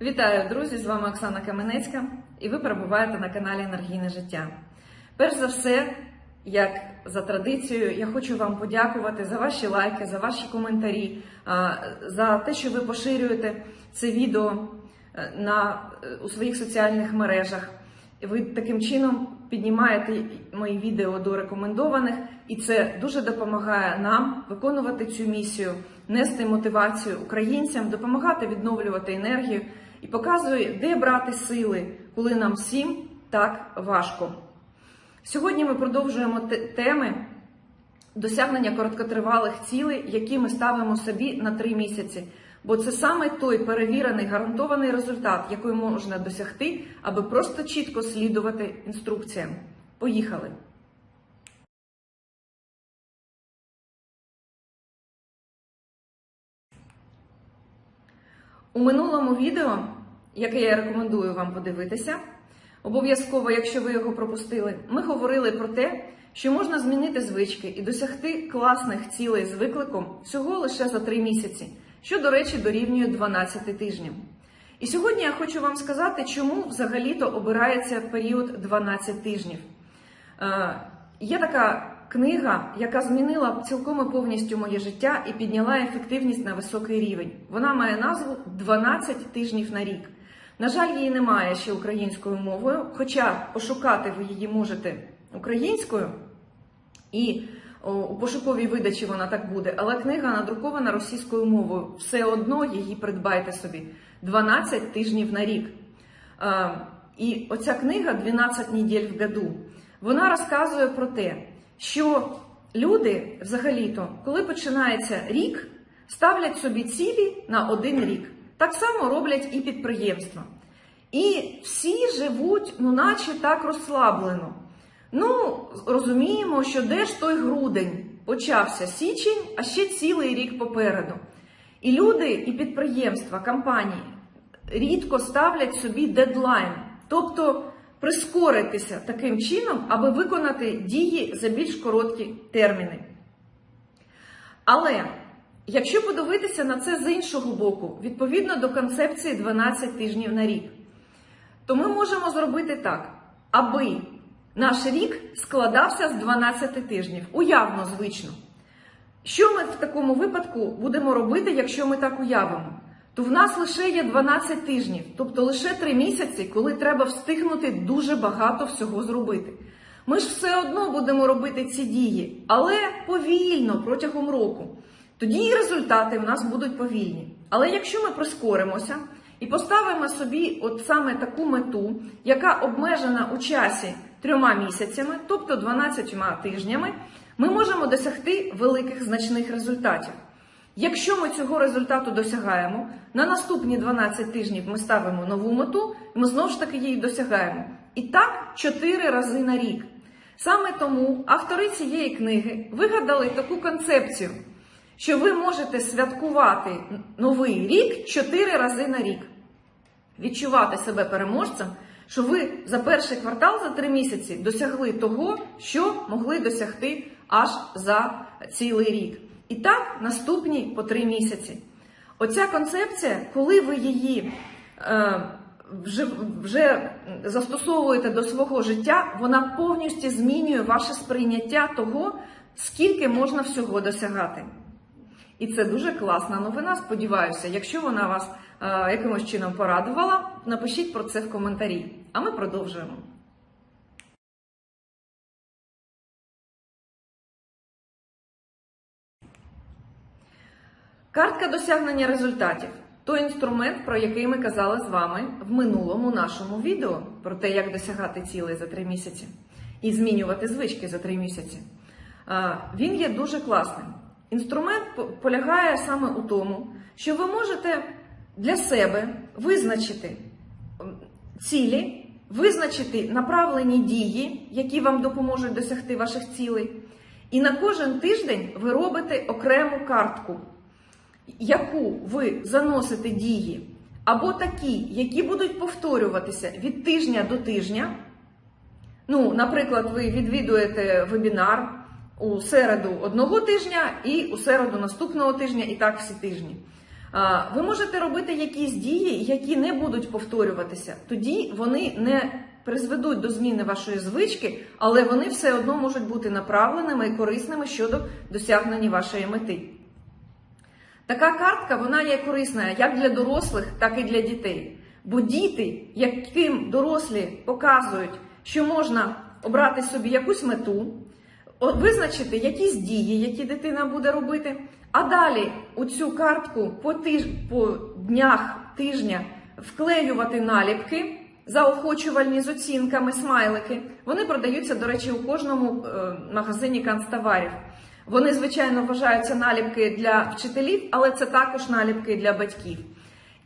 Вітаю, друзі! З вами Оксана Каменецька, і ви перебуваєте на каналі Енергійне життя. Перш за все, як за традицією, я хочу вам подякувати за ваші лайки, за ваші коментарі, за те, що ви поширюєте це відео е, на, е, у своїх соціальних мережах. Ви таким чином піднімаєте мої відео до рекомендованих, і це дуже допомагає нам виконувати цю місію, нести мотивацію українцям, допомагати відновлювати енергію і показує, де брати сили, коли нам всім так важко. Сьогодні ми продовжуємо теми досягнення короткотривалих цілей, які ми ставимо собі на три місяці. Бо це саме той перевірений гарантований результат, який можна досягти, аби просто чітко слідувати інструкціям. Поїхали! У минулому відео, яке я рекомендую вам подивитися, обов'язково, якщо ви його пропустили, ми говорили про те, що можна змінити звички і досягти класних цілей з викликом всього лише за 3 місяці, що, до речі, дорівнює 12 тижнів. І сьогодні я хочу вам сказати, чому взагалі-то обирається період 12 тижнів. Е, Є така книга, яка змінила цілком і повністю моє життя і підняла ефективність на високий рівень. Вона має назву «12 тижнів на рік. На жаль, її немає ще українською мовою, хоча пошукати ви її можете українською, і у пошуковій видачі вона так буде, але книга надрукована російською мовою. Все одно її придбайте собі 12 тижнів на рік. Е, І оця книга «12 неділь в году. Вона розказує про те, що люди взагалі-то, коли починається рік, ставлять собі цілі на один рік. Так само роблять і підприємства. І всі живуть, ну, наче так розслаблено. Ну, розуміємо, що де ж той грудень почався січень, а ще цілий рік попереду. І люди, і підприємства, компанії рідко ставлять собі дедлайн, тобто прискоритися таким чином, аби виконати дії за більш короткі терміни. Але якщо подивитися на це з іншого боку, відповідно до концепції 12 тижнів на рік, то ми можемо зробити так, аби наш рік складався з 12 тижнів, уявно звично. Що ми в такому випадку будемо робити, якщо ми так уявимо? То в нас лише є 12 тижнів, тобто лише 3 місяці, коли треба встигнути дуже багато всього зробити. Ми ж все одно будемо робити ці дії, але повільно протягом року. Тоді і результати в нас будуть повільні. Але якщо ми прискоримося і поставимо собі от саме таку мету, яка обмежена у часі трьома місяцями, тобто 12 тижнями, ми можемо досягти великих значних результатів. Якщо ми цього результату досягаємо, на наступні 12 тижнів ми ставимо нову мету, і ми знову ж таки її досягаємо. І так 4 рази на рік. Саме тому автори цієї книги вигадали таку концепцію, що ви можете святкувати новий рік 4 рази на рік. Відчувати себе переможцем, що ви за перший квартал за 3 місяці досягли того, що могли досягти аж за цілий рік. І так наступні по 3 місяці. Оця концепція, коли ви її е, вже, вже застосовуєте до свого життя, вона повністю змінює ваше сприйняття того, скільки можна всього досягати. І це дуже класна новина. Сподіваюся, якщо вона вас е, якимось чином порадувала, напишіть про це в коментарі. А ми продовжуємо. Картка досягнення результатів той інструмент, про який ми казали з вами в минулому нашому відео, про те, як досягати цілей за 3 місяці і змінювати звички за 3 місяці. Він є дуже класним. Інструмент полягає саме у тому, що ви можете для себе визначити цілі, визначити направлені дії, які вам допоможуть досягти ваших цілей. І на кожен тиждень ви робите окрему картку яку ви заносите дії, або такі, які будуть повторюватися від тижня до тижня. Ну, наприклад, ви відвідуєте вебінар у середу одного тижня і у середу наступного тижня, і так всі тижні. Ви можете робити якісь дії, які не будуть повторюватися. Тоді вони не призведуть до зміни вашої звички, але вони все одно можуть бути направленими і корисними щодо досягнення вашої мети. Така картка вона є корисна як для дорослих, так і для дітей. Бо діти, яким дорослі показують, що можна обрати собі якусь мету, визначити якісь дії, які дитина буде робити, а далі у цю картку по, тиж... по днях тижня вклеювати наліпки заохочувальні з оцінками, смайлики. Вони продаються, до речі, у кожному е, магазині канцтоварів. Вони, звичайно, вважаються наліпки для вчителів, але це також наліпки для батьків.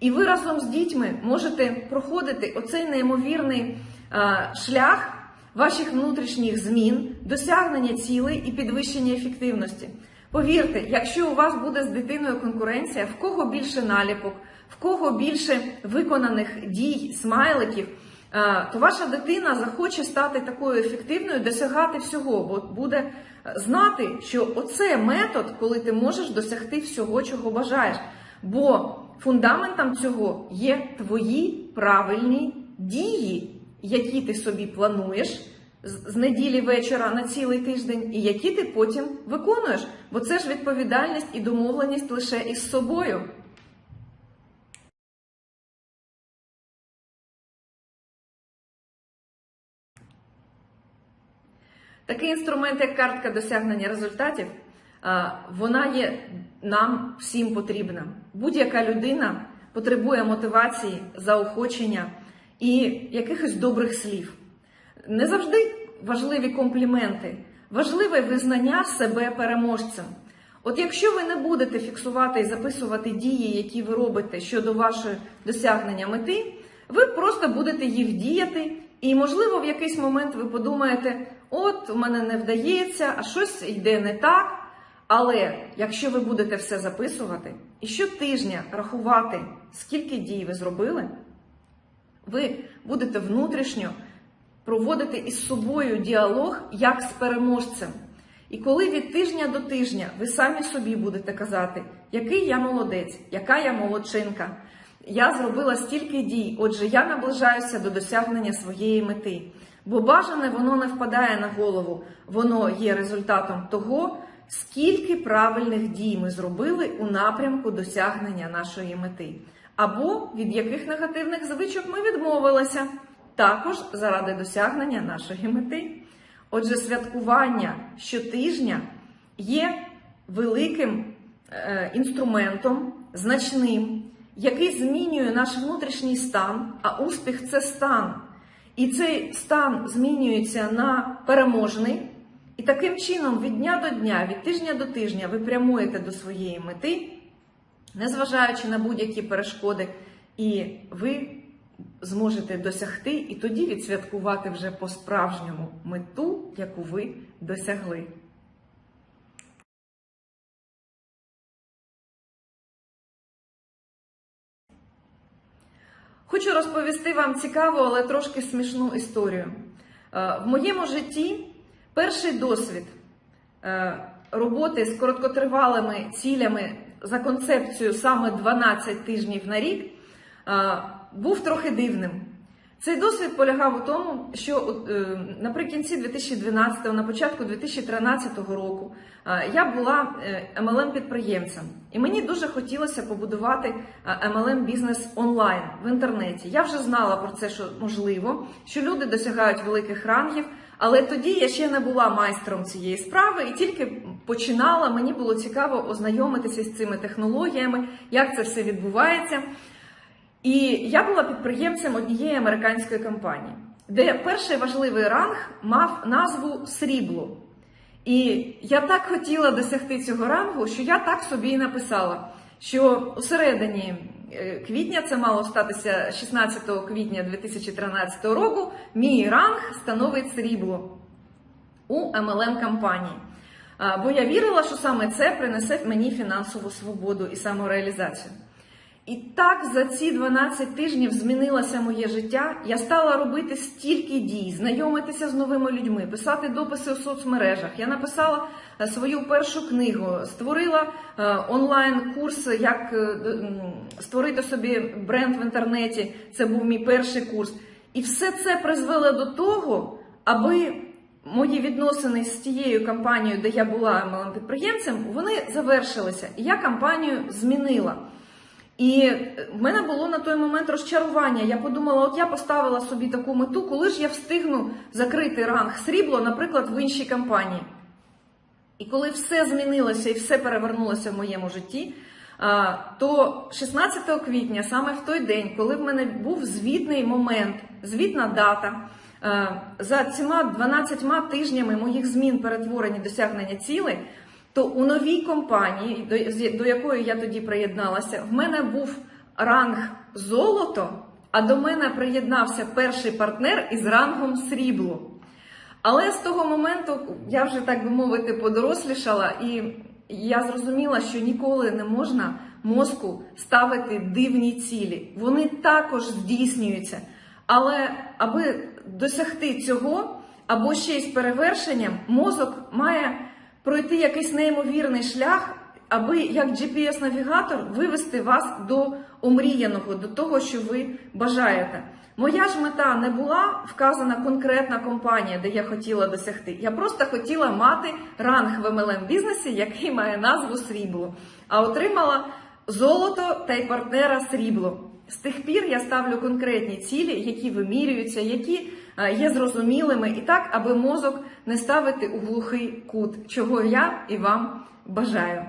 І ви разом з дітьми можете проходити оцей неймовірний е, шлях ваших внутрішніх змін, досягнення цілей і підвищення ефективності. Повірте, якщо у вас буде з дитиною конкуренція, в кого більше наліпок, в кого більше виконаних дій, смайликів, е, то ваша дитина захоче стати такою ефективною, досягати всього, бо буде знати, що оце метод, коли ти можеш досягти всього, чого бажаєш. Бо фундаментом цього є твої правильні дії, які ти собі плануєш з неділі вечора на цілий тиждень, і які ти потім виконуєш. Бо це ж відповідальність і домовленість лише із собою. Такий інструмент, як картка досягнення результатів, вона є нам всім потрібна. Будь-яка людина потребує мотивації, заохочення і якихось добрих слів. Не завжди важливі компліменти, важливе визнання себе переможцем. От якщо ви не будете фіксувати і записувати дії, які ви робите щодо вашого досягнення мети, ви просто будете їх діяти, і, можливо, в якийсь момент ви подумаєте, от у мене не вдається, а щось йде не так. Але якщо ви будете все записувати і щотижня рахувати, скільки дій ви зробили, ви будете внутрішньо проводити із собою діалог як з переможцем. І коли від тижня до тижня ви самі собі будете казати, який я молодець, яка я молодчинка, я зробила стільки дій, отже, я наближаюся до досягнення своєї мети. Бо бажане воно не впадає на голову, воно є результатом того, скільки правильних дій ми зробили у напрямку досягнення нашої мети, або від яких негативних звичок ми відмовилися, також заради досягнення нашої мети. Отже, святкування щотижня є великим е, інструментом, значним, який змінює наш внутрішній стан, а успіх це стан. І цей стан змінюється на переможний. І таким чином, від дня до дня, від тижня до тижня, ви прямуєте до своєї мети, незважаючи на будь-які перешкоди, і ви зможете досягти і тоді відсвяткувати вже по-справжньому мету, яку ви досягли. Хочу розповісти вам цікаву, але трошки смішну історію. Е, В моєму житті перший досвід е, роботи з короткотривалими цілями за концепцією саме 12 тижнів на рік е, був трохи дивним. Цей досвід полягав у тому, що е, наприкінці 2012, на початку 2013 року е, я була mlm підприємцем і мені дуже хотілося побудувати mlm бізнес онлайн в інтернеті. Я вже знала про це, що можливо, що люди досягають великих рангів. Але тоді я ще не була майстром цієї справи і тільки починала. Мені було цікаво ознайомитися з цими технологіями, як це все відбувається. І я була підприємцем однієї американської компанії, де перший важливий ранг мав назву Срібло. І я так хотіла досягти цього рангу, що я так собі і написала, що у середині е, квітня, це мало статися 16 квітня 2013 року, мій ранг становить срібло у MLM компанії. Бо я вірила, що саме це принесе мені фінансову свободу і самореалізацію. І так за ці 12 тижнів змінилося моє життя. Я стала робити стільки дій, знайомитися з новими людьми, писати дописи у соцмережах. Я написала е, свою першу книгу, створила е, онлайн-курс, як е, створити собі бренд в інтернеті. Це був мій перший курс. І все це призвело до того, аби мої відносини з тією компанією, де я була малим підприємцем, вони завершилися. І я компанію змінила. І в мене було на той момент розчарування. Я подумала, от я поставила собі таку мету, коли ж я встигну закрити ранг срібло, наприклад, в іншій компанії. І коли все змінилося і все перевернулося в моєму житті, то 16 квітня, саме в той день, коли в мене був звітний момент, звітна дата, за цими 12 тижнями моїх змін перетворені досягнення цілей, то у новій компанії, до, якої я тоді приєдналася, в мене був ранг золото, а до мене приєднався перший партнер із рангом срібло. Але з того моменту я вже так би мовити подорослішала, і я зрозуміла, що ніколи не можна мозку ставити дивні цілі. Вони також здійснюються. Але аби досягти цього, або ще й з перевершенням, мозок має пройти якийсь неймовірний шлях, аби як GPS-навігатор вивести вас до омріяного, до того, що ви бажаєте. Моя ж мета не була вказана конкретна компанія, де я хотіла досягти. Я просто хотіла мати ранг в MLM бізнесі, який має назву срібло, а отримала золото та й партнера срібло. З тих пір я ставлю конкретні цілі, які вимірюються, які е, є зрозумілими, і так, аби мозок не ставити у глухий кут, чого я і вам бажаю.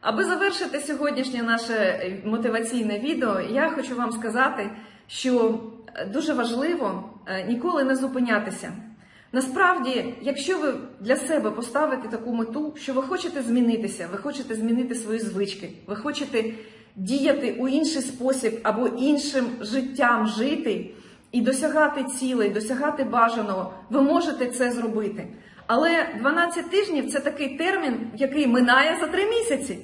Аби завершити сьогоднішнє наше мотиваційне відео, я хочу вам сказати, що дуже важливо е, ніколи не зупинятися. Насправді, якщо ви для себе поставите таку мету, що ви хочете змінитися, ви хочете змінити свої звички, ви хочете діяти у інший спосіб або іншим життям жити і досягати цілей, досягати бажаного, ви можете це зробити. Але 12 тижнів це такий термін, який минає за 3 місяці.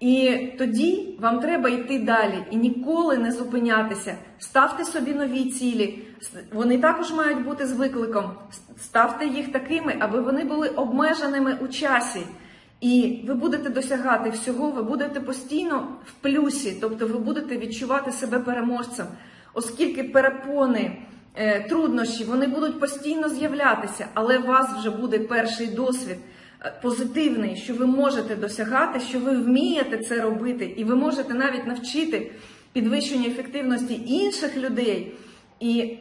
І тоді вам треба йти далі і ніколи не зупинятися. Ставте собі нові цілі. Вони також мають бути з викликом. Ставте їх такими, аби вони були обмеженими у часі. І ви будете досягати всього, ви будете постійно в плюсі, тобто ви будете відчувати себе переможцем, оскільки перепони, е, труднощі вони будуть постійно з'являтися, але у вас вже буде перший досвід позитивний, що ви можете досягати, що ви вмієте це робити, і ви можете навіть навчити підвищенню ефективності інших людей. І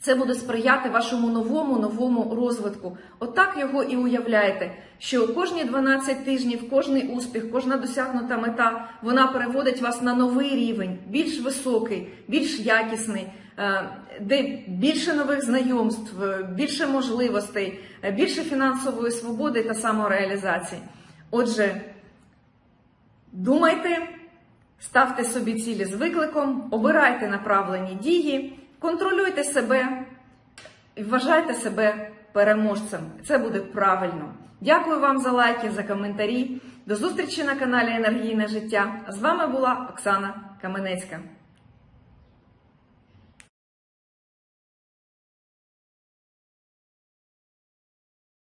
це буде сприяти вашому новому новому розвитку. Отак його і уявляйте, що кожні 12 тижнів, кожний успіх, кожна досягнута мета, вона переводить вас на новий рівень, більш високий, більш якісний, е, де більше нових знайомств, е, більше можливостей, е, більше фінансової свободи та самореалізації. Отже, думайте, ставте собі цілі з викликом, обирайте направлені дії. Контролюйте себе і вважайте себе переможцем. Це буде правильно. Дякую вам за лайки, за коментарі. До зустрічі на каналі Енергійне життя. З вами була Оксана Каменецька.